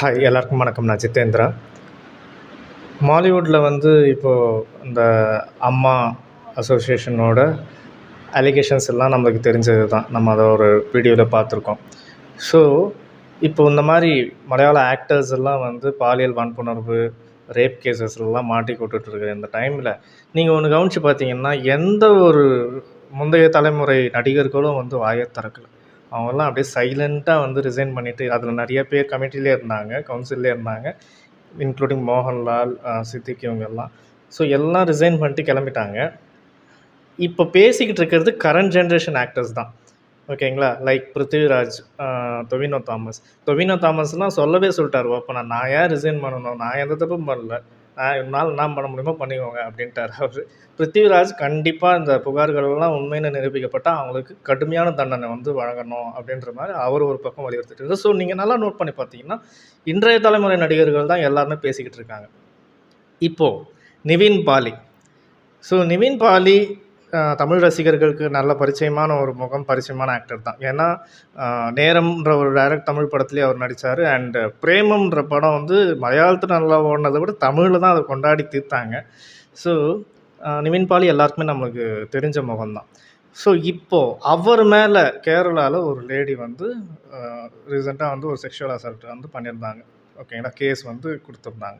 Hi எல்லாருக்கும் வணக்கம். நான் ஜித்தேந்திரா மாலிவுட்டில் வந்து இப்போது இந்த அம்மா அசோசியேஷனோட அலிகேஷன்ஸ் எல்லாம் நம்மளுக்கு தெரிஞ்சது தான் நம்ம அதை ஒரு வீடியோவில் பார்த்துருக்கோம். ஸோ இப்போ இந்த மாதிரி மலையாள ஆக்டர்ஸ் எல்லாம் வந்து பாலியல் வன்புணர்வு ரேப் கேசஸ்லாம் மாட்டி கொட்டுட்டு இந்த டைமில் நீங்கள் ஒன்று கவனித்து பார்த்தீங்கன்னா எந்த ஒரு முந்தைய தலைமுறை நடிகர்களும் வந்து வாயை திறக்கல. அவங்கெல்லாம் அப்படியே சைலண்ட்டாக வந்து ரிசைன் பண்ணிவிட்டு அதில் நிறைய பேர் கமிட்டிலே இருந்தாங்க கவுன்சிலே இருந்தாங்க இன்க்ளூடிங் மோகன்லால் சித்திக் இவங்கெல்லாம். ஸோ எல்லாம் ரிசைன் பண்ணிட்டு கிளம்பிட்டாங்க. இப்போ பேசிக்கிட்டு இருக்கிறது கரண்ட் ஜென்ரேஷன் ஆக்டர்ஸ் தான். ஓகேங்களா? Like Prithviraj Tovino Thomas. Tovino தாமஸ்லாம் சொல்லவே சொல்லிட்டார் ஓப்பனாக நான் ஏன் ரிசைன் பண்ணணும்? நான் எந்த தப்பும் பண்ணல. நான் என்னால் என்ன பண்ண முடியுமோ பண்ணிக்கோங்க அப்படின்ட்டார் அவர். பிருத்திவிராஜ் கண்டிப்பாக இந்த புகார்கள்லாம் உண்மைன்னு நிரூபிக்கப்பட்டால் அவங்களுக்கு கடுமையான தண்டனை வந்து வழங்கணும் அப்படின்ற மாதிரி அவர் ஒரு பக்கம் வலியுறுத்திட்டு ஸோ நீங்கள் நல்லா நோட் பண்ணி பார்த்தீங்கன்னா இன்றைய தலைமுறை நடிகர்கள் தான் எல்லாருமே பேசிக்கிட்டு இருக்காங்க. இப்போது நிவின் பாலி. ஸோ நிவின் பாலி தமிழ் ரசிகர்களுக்கு நல்ல பரிச்சயமான ஒரு முகம் பரிச்சயமான ஆக்டர் தான். ஏன்னா நேரம்ன்ற ஒரு டைரக்ட் தமிழ் படத்துலேயே அவர் நடித்தார் அண்ட் பிரேமம்ன்ற படம் வந்து மலையாளத்தில் நல்லா ஓடினதை விட தமிழில் தான் அதை கொண்டாடி தீர்த்தாங்க. ஸோ நிவின் பாலி எல்லாருக்குமே நம்மளுக்கு தெரிஞ்ச முகம்தான் ஸோ இப்போது அவர் மேலே கேரளாவில் ஒரு லேடி வந்து ரீசெண்டாக வந்து ஒரு செக்ஷுவல் அசால்ட் வந்து பண்ணியிருந்தாங்க. ஓகேங்களா கேஸ் வந்து கொடுத்துருந்தாங்க.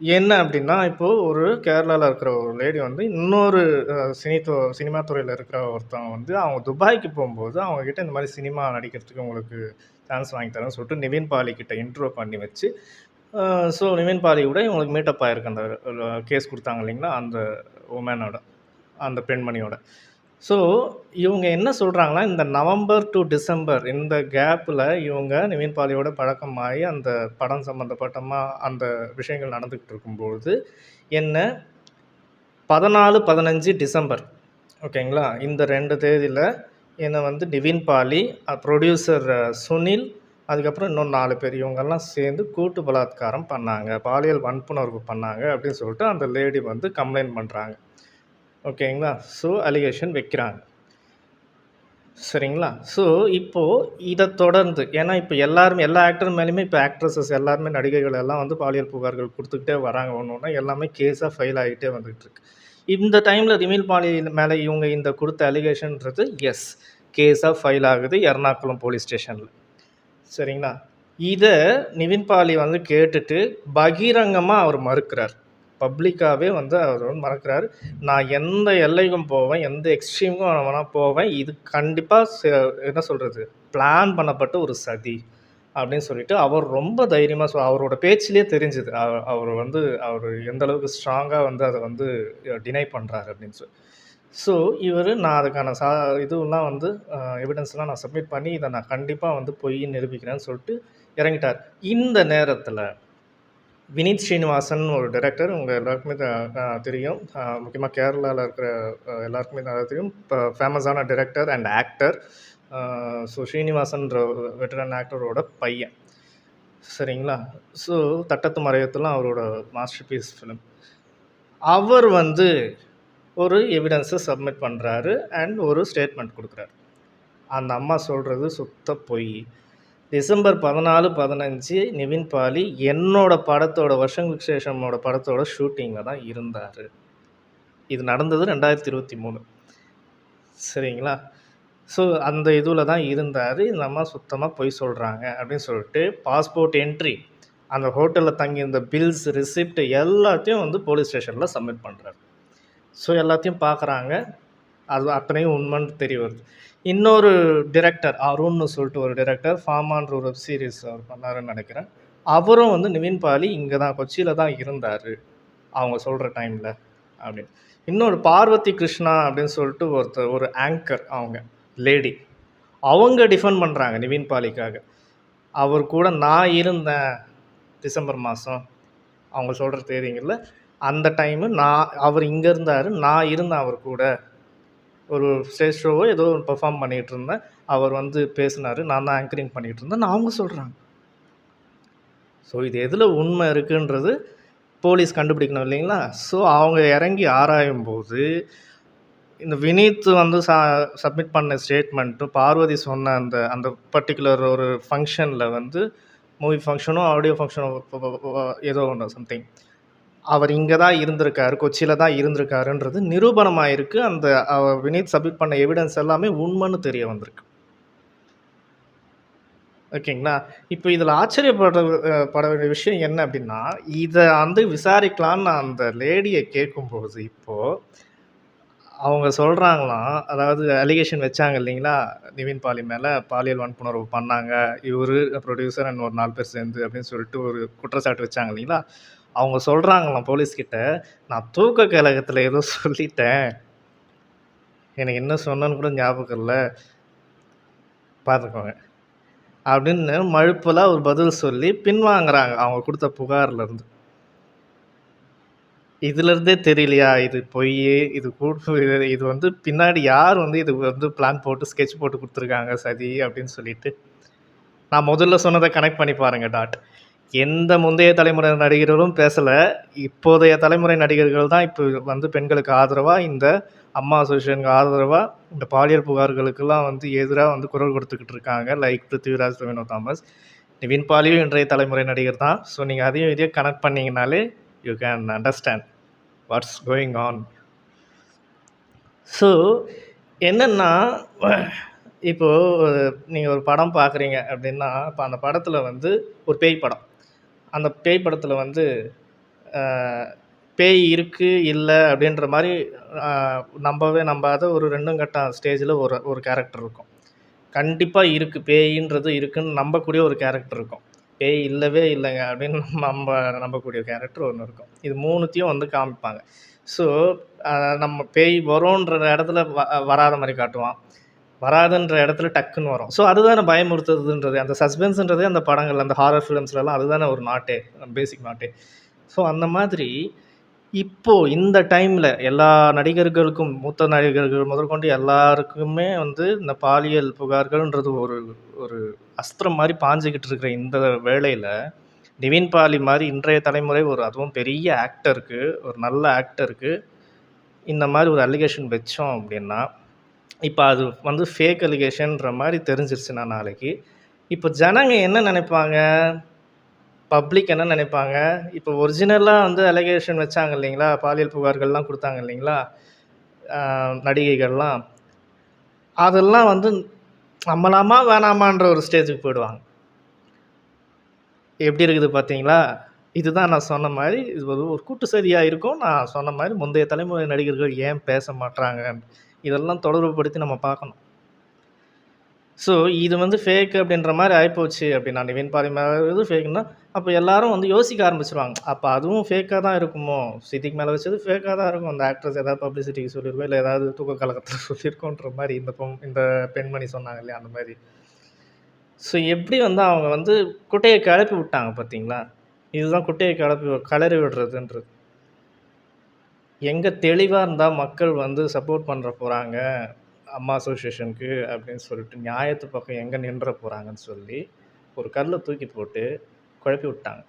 என்ன அப்படின்னா இப்போது ஒரு கேரளாவில் இருக்கிற ஒரு லேடி வந்து இன்னொரு அஹ், சினி சினிமா துறையில் இருக்கிற ஒருத்தவங்க வந்து அவங்க துபாய்க்கு போகும்போது அவங்கக்கிட்ட இந்த மாதிரி சினிமா நடிக்கிறதுக்கு உங்களுக்கு சான்ஸ் வாங்கி தரேன்னு சொல்லிட்டு நிவின் பாலிக்கிட்ட இன்ட்ரோ பண்ணி வச்சு ஸோ நிவின் பாலி கூட இவங்களுக்கு மீட்டப் ஆயிருக்கு அந்த கேஸ் கொடுத்தாங்க இல்லைங்களா? அந்த உமனோட அந்த பெண்மணியோட. ஸோ இவங்க என்ன சொல்கிறாங்கன்னா இந்த நவம்பர் டு டிசம்பர் இந்த கேப்பில் இவங்க நிவின் பாலியோட பழக்கமாகி அந்த படம் சம்மந்தப்பட்டமாக அந்த விஷயங்கள் நடந்துக்கிட்டு இருக்கும்பொழுது என்ன? பதினாலு பதினஞ்சு டிசம்பர். ஓகேங்களா? இந்த ரெண்டு தேதியில் என்னை வந்து நிவின் பாலி ப்ரொடியூசர் சுனில் அதுக்கப்புறம் இன்னும் நாலு பேர் இவங்கெல்லாம் சேர்ந்து கூட்டு பலாத்காரம் பண்ணாங்க. பாலியல் வன்புணர்வு பண்ணாங்க அப்படின்னு சொல்லிட்டு அந்த லேடி வந்து கம்ப்ளைண்ட் பண்ணுறாங்க ஓகேங்களா? ஸோ அலிகேஷன் வைக்கிறாங்க. சரிங்களா? ஸோ இப்போது இதை தொடர்ந்து ஏன்னா இப்போ எல்லாருமே எல்லா ஆக்டர் மேலேயுமே இப்போ ஆக்ட்ரஸஸ் எல்லாருமே நடிகைகள் எல்லாம் வந்து பாலியல் புகார்கள் கொடுத்துக்கிட்டே வராங்க. ஒன்று ஒன்றா எல்லாமே கேஸாக ஃபைல் ஆகிட்டே வந்துகிட்டு இருக்கு. இந்த டைமில் ரிமில் பாலியல் மேலே இவங்க இந்த கொடுத்த அலிகேஷன்ன்றது எஸ் கேஸாக ஃபைல் ஆகுது எர்ணாகுளம் போலீஸ் ஸ்டேஷனில் சரிங்களா? இதை நிவின் பாலி வந்து கேட்டுட்டு பகிரங்கமாக அவர் மறுக்கிறார். பப்ளிக்காகவே வந்து அவர் வந்து மறக்கிறாரு. நான் எந்த எல்லைக்கும் போவேன் எந்த எக்ஸ்ட்ரீமுக்கும் வேணால் போவேன். இது கண்டிப்பாக என்ன சொல்கிறது பிளான் பண்ணப்பட்ட ஒரு சதி அப்படின்னு சொல்லிட்டு அவர் ரொம்ப தைரியமாக சொல் அவரோட பேச்சிலே தெரிஞ்சுது. அவர் அவர் வந்து அவர் எந்த அளவுக்கு ஸ்ட்ராங்காக வந்து அதை வந்து டினை பண்ணுறாரு அப்படின்னு சொல்லி ஸோ இவர் நான் அதுக்கான சா இதுலாம் வந்து எவிடன்ஸ்லாம் நான் சப்மிட் பண்ணி இதை நான் கண்டிப்பாக வந்து பொய் நிரூபிக்கிறேன்னு சொல்லிட்டு இறங்கிட்டார். இந்த நேரத்தில் வினீத் ஸ்ரீனிவாசன் ஒரு டைரக்டர் உங்கள் எல்லாருக்குமே தெரியும். முக்கியமாக கேரளாவில் இருக்கிற எல்லாருக்குமே நல்லா தெரியும். இப்போ ஃபேமஸான டைரக்டர் அண்ட் ஆக்டர் ஸோ ஸ்ரீனிவாசன்ற வெட்டரன் ஆக்டரோட பையன். சரிங்களா? ஸோ தட்டத்து மறையத்துலாம் அவரோட மாஸ்டர் பீஸ் ஃபிலிம் அவர் வந்து ஒரு எவிடன்ஸை சப்மிட் பண்ணுறாரு அண்ட் ஒரு ஸ்டேட்மெண்ட் கொடுக்குறாரு. அந்த அம்மா சொல்கிறது சுத்த பொய். டிசம்பர் பதினாலு பதினஞ்சு நிவின் பாலி என்னோட படத்தோட வருஷம் விசேஷமோட படத்தோட ஷூட்டிங்கில் தான் இருந்தார். இது நடந்தது ரெண்டாயிரத்தி இருபத்தி மூணு. சரிங்களா? ஸோ அந்த இதுவில் தான் இருந்தார். இந்த அம்மா சுத்தமாக பொய் சொல்கிறாங்க அப்படின்னு சொல்லிட்டு பாஸ்போர்ட் என்ட்ரி அந்த ஹோட்டலில் தங்கியிருந்த பில்ஸ் ரிசிப்ட் எல்லாத்தையும் வந்து போலீஸ் ஸ்டேஷனில் சப்மிட் பண்ணுறாரு ஸோ எல்லாத்தையும் பார்க்குறாங்க அது அத்தனையும் உண்மைன்னு தெரிய வருது. இன்னொரு டிரெக்டர் அருண்னு சொல்லிட்டு ஒரு டிரெக்டர் ஃபார்மான்ற ஒரு வெப் சீரிஸ் அவர் பண்ணாருன்னு நினைக்கிறேன். அவரும் வந்து நிவின் பாலி இங்கே தான் கொச்சியில் தான் இருந்தார். அவங்க சொல்கிற டைமில் அப்படின்னு. இன்னொரு பார்வதி கிருஷ்ணா அப்படின்னு சொல்லிட்டு ஒருத்தர் ஒரு ஆங்கர் அவங்க லேடி அவங்க டிஃபெண்ட் பண்ணுறாங்க நிவின் பாலிக்காக. அவர் கூட நான் இருந்தேன் டிசம்பர் மாதம் அவங்க சொல்கிற தேதிங்களில் அந்த டைமு நான் அவர் இங்கே இருந்தார் நான் இருந்தேன் அவர் கூட. ஒரு ஸ்டேஜ் ஷோவோ ஏதோ ஒரு பெர்ஃபார்ம் பண்ணிகிட்டு இருந்தேன். அவர் வந்து பேசினார் நான் தான் ஆங்கரிங் பண்ணிகிட்டு இருந்தேன். நான் அவங்க சொல்கிறாங்க ஸோ இது எதில் உண்மை இருக்குன்றது போலீஸ் கண்டுபிடிக்கணும் இல்லைங்களா? ஸோ அவங்க இறங்கி ஆராயும் போது இந்த வினீத் வந்து ச சப்மிட் பண்ண ஸ்டேட்மெண்ட்டும் பார்வதி சொன்ன அந்த அந்த பர்டிகுலர் ஒரு ஃபங்க்ஷனில் வந்து மூவி ஃபங்க்ஷனோ ஆடியோ ஃபங்க்ஷனோ ஏதோ ஒன்று சம்திங். அவர் இங்கே தான் இருந்திருக்காரு. கொச்சியில் தான் இருந்திருக்காருன்றது நிரூபணமாக இருக்குது அந்த வினீத் சப்மிட் பண்ண எவிடன்ஸ் எல்லாமே உண்மைன்னு தெரிய வந்திருக்கு. ஓகேங்களா? இப்போ இதில் ஆச்சரியப்பட பட வேண்டிய விஷயம் என்ன அப்படின்னா இதை வந்து விசாரிக்கலான்னு அந்த லேடியை கேட்கும்போது இப்போது அவங்க சொல்கிறாங்களாம் அதாவது அலிகேஷன் வச்சாங்க இல்லைங்களா? நிவின் பாலி மேலே பாலியல் வன்புணர்வு பண்ணாங்க. இவர் ப்ரொடியூசர் அண்ட் ஒரு நாலு பேர் சேர்ந்து அப்படின்னு சொல்லிட்டு ஒரு குற்றச்சாட்டு வச்சாங்க இல்லைங்களா? அவங்க சொல்கிறாங்களாம் போலீஸ்கிட்ட "நான் தூக்க கழகத்தில் ஏதோ சொல்லிட்டேன். எனக்கு என்ன சொன்னேன்னு கூட ஞாபகம் இல்லை பார்த்துக்கோங்க. அப்படின்னு மழுப்பெல்லாம் ஒரு பதில் சொல்லி பின்வாங்குறாங்க. அவங்க கொடுத்த புகார்லேருந்து இதுலேருந்தே தெரியலையா? இது பொய் இது கூட்டு இது வந்து பின்னாடி யார் வந்து இது வந்து பிளான் போட்டு ஸ்கெட்ச் போட்டு கொடுத்துருக்காங்க சதி அப்படின்னு சொல்லிட்டு. நான் முதல்ல சொன்னதை கனெக்ட் பண்ணி பாருங்கள் டாட். எந்த முந்தைய தலைமுறை நடிகர்களும் பேசல. இப்போதைய தலைமுறை நடிகர்கள் தான் இப்போ வந்து பெண்களுக்கு ஆதரவாக இந்த அம்மா அசோசியேஷனுக்கு ஆதரவாக இந்த பாலியல் புகார்களுக்கெல்லாம் வந்து எதிராக வந்து குரல் கொடுத்துக்கிட்டு இருக்காங்க. Like Prithviraj, Vino Thomas. நிவின் பாலியும் இன்றைய தலைமுறை நடிகர் தான். ஸோ நீங்கள் அதையும் இதையும் கனெக்ட் பண்ணிங்கனாலே you can understand what's going on. So என்னென்னா இப்போது நீங்கள் ஒரு படம் பார்க்குறீங்க அப்படின்னா இப்போ அந்த படத்தில் வந்து ஒரு பேய் படம். அந்த பேய் படத்தில் வந்து பேய் இருக்குது இல்லை அப்படின்ற மாதிரி நம்பவே நம்பாத ஒரு ரெண்டும் கட்டம் ஸ்டேஜில் ஒரு ஒரு கேரக்டர் இருக்கும். கண்டிப்பாக இருக்குது பேயின்றது இருக்குன்னு நம்பக்கூடிய ஒரு கேரக்டர் இருக்கும். பேய் இல்லவே இல்லைங்க அப்படின்னு நம்ப நம்பக்கூடிய கேரக்டர் ஒன்று இருக்கும். இது மூணுத்தையும் வந்து காமிப்பாங்க. ஸோ நம்ம பேய் வரும்ன்ற இடத்துல வ வராத மாதிரி காட்டுவான். வராதுன்ற இடத்துல டக்குன்னு வரும். ஸோ அதுதானே பயமுறுத்துறதுன்றது. அந்த சஸ்பென்ஸ்ன்றதே அந்த படங்கள் அந்த ஹாரர் ஃபிலிம்ஸ்லலாம் அதுதானே ஒரு நாட்டே. பேசிக் நாட்டே. ஸோ அந்த மாதிரி இப்போ இந்த டைமில் எல்லா நடிகர்களுக்கும், மூத்த நடிகர்கள் முதற்கொண்டு எல்லாருக்குமே வந்து இந்த பாலியல் புகார்கள்ன்றது ஒரு ஒரு அஸ்திரம் மாதிரி பாஞ்சிக்கிட்டு இருக்கிற இந்த வேளையில் நிவின் பாலி மாதிரி இன்றைய தலைமுறை ஒரு அதுவும் பெரிய ஆக்டருக்கு, ஒரு நல்ல ஆக்டருக்கு, இந்த மாதிரி ஒரு அலிகேஷன் வச்சோம் அப்படின்னா இப்போ அது வந்து ஃபேக் அலிகேஷன்ற மாதிரி தெரிஞ்சிருச்சுன்னா நாளைக்கு, இப்போ ஜனங்க என்ன நினைப்பாங்க பப்ளிக் என்ன நினைப்பாங்க இப்போ ஒரிஜினலாக வந்து அலிகேஷன் வச்சாங்க இல்லைங்களா? பாலியல் புகார்கள்லாம் கொடுத்தாங்க இல்லைங்களா? நடிகைகள்லாம். அதெல்லாம் வந்து நம்மளாமா வேணாமான்ற ஒரு ஸ்டேஜுக்கு போயிடுவாங்க. எப்படி இருக்குது பார்த்தீங்களா? இதுதான் நான் சொன்ன மாதிரி இது ஒரு கூட்டு சரியாக இருக்கும். நான் சொன்ன மாதிரி முந்தைய தலைமுறை நடிகர்கள் ஏன் பேச மாட்றாங்க? இதெல்லாம் தொடர்புபடுத்தி நம்ம பார்க்கணும். ஸோ இது வந்து ஃபேக் அப்படின்ற மாதிரி ஆகிப்போச்சு அப்படின்னா நிவின் பாலி ஃபேக்குன்னா அப்போ எல்லாரும் வந்து யோசிக்க ஆரம்பிச்சிருவாங்க அப்போ அதுவும் ஃபேக்காக தான் இருக்குமோ? சித்திக் மேலே வச்சது ஃபேக்காக தான் இருக்கும். அந்த ஆக்ட்ரஸ் ஏதாவது பப்ளிசிட்டிக்கு சொல்லியிருக்கோம் இல்லை ஏதாவது தூக்க கலக்கத்தில் சொல்லியிருக்கோன்ற மாதிரி இந்த பொம் இந்த பெண்மணி சொன்னாங்க இல்லையா? அந்த மாதிரி ஸோ எப்படி வந்து அவங்க வந்து குட்டையை கிளப்பி விட்டாங்க பார்த்தீங்களா? இதுதான் குட்டையை கிளப்பி கிளறி விடுறதுன்றது. எங்கே தெளிவாக இருந்தால் மக்கள் வந்து சப்போர்ட் பண்ணுற போகிறாங்க அம்மா அசோசியேஷனுக்கு அப்படின்னு சொல்லிட்டு நியாயத்து பக்கம் எங்கே நின்ற போகிறாங்கன்னு சொல்லி, ஒரு கல்லில் தூக்கி போட்டு குழப்பி விட்டாங்க.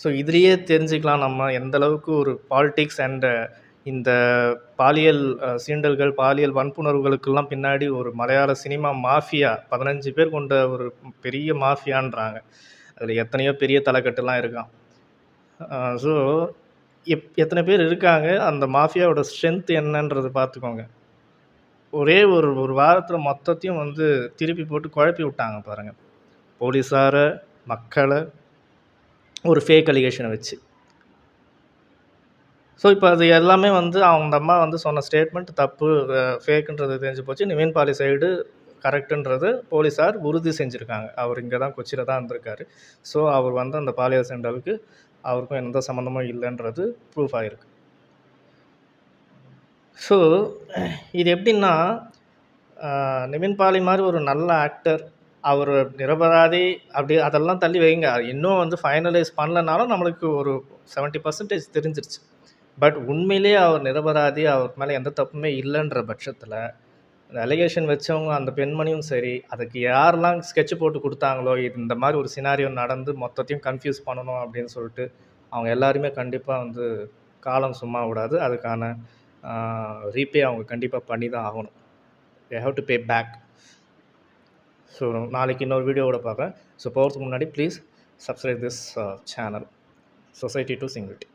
ஸோ இதுலேயே தெரிஞ்சுக்கலாம் நம்ம எந்த அளவுக்கு ஒரு பாலிட்டிக்ஸ் அண்ட் இந்த பாலியல் சீண்டல்கள், பாலியல் வன்புணர்வுகளுக்கெல்லாம் பின்னாடி ஒரு மலையாள சினிமா மாஃபியா 15 பேர் கொண்ட ஒரு பெரிய மாஃபியான்றாங்க. அதில் எத்தனையோ பெரிய தலைக்கட்டுலாம் இருக்கான் ஸோ எப் எத்தனை பேர் இருக்காங்க? அந்த மாஃபியாவோட ஸ்ட்ரென்த் என்னன்றதை பார்த்துக்கோங்க. ஒரே ஒரு ஒரு வாரத்தில் மொத்தத்தையும் வந்து திருப்பி போட்டு குழப்பி விட்டாங்க பாருங்கள் போலீஸாரை மக்களை ஒரு ஃபேக் அலிகேஷனை வச்சு. ஸோ இப்போ அது எல்லாமே வந்து அவங்க அம்மா வந்து சொன்ன ஸ்டேட்மெண்ட் தப்பு, ஃபேக்குன்றது தெரிஞ்சு போச்சு. நிவின் பாலி சைடு கரெக்ட்டுன்றது போலீஸார் உறுதி செஞ்சுருக்காங்க அவர் இங்கே தான் கொச்சியில் தான் இருந்திருக்காரு. ஸோ அவர் வந்து அந்த பாலியல் சீண்டலுக்கு அவருக்கும் எந்த சம்மந்தமும் இல்லைன்றது ப்ரூஃப் ஆயிருக்கு. ஸோ இது எப்படின்னா நிவின் பாலி மாதிரி ஒரு நல்ல ஆக்டர், அவர் நிரபராதி அப்படி அதெல்லாம் தள்ளி வைங்க. இன்னும் வந்து ஃபைனலைஸ் பண்ணலனாலும் நம்மளுக்கு ஒரு 70% தெரிஞ்சிருச்சு. பட் உண்மையிலேயே அவர் நிரபராதி, அவர் மேலே எந்த தப்புமே இல்லைன்ற பட்சத்தில் அந்த அலிகேஷன் வச்சவங்க அந்த பெண்மணியும் சரி, அதுக்கு யாரெல்லாம் ஸ்கெட்ச் போட்டு கொடுத்தாங்களோ இது இந்த மாதிரி ஒரு சினாரியோ நடந்து மொத்தத்தையும் கன்ஃப்யூஸ் பண்ணணும் அப்படின்னு சொல்லிட்டு அவங்க எல்லாருமே கண்டிப்பாக வந்து காலம் சும்மா விடாது. அதுக்கான ரீபே அவங்க கண்டிப்பாக பண்ணி தான் ஆகணும். They have to pay back. So நாளைக்கு இன்னொரு வீடியோவோட பார்க்குறேன் ஸோ போகிறதுக்கு முன்னாடி please subscribe this channel society to singularity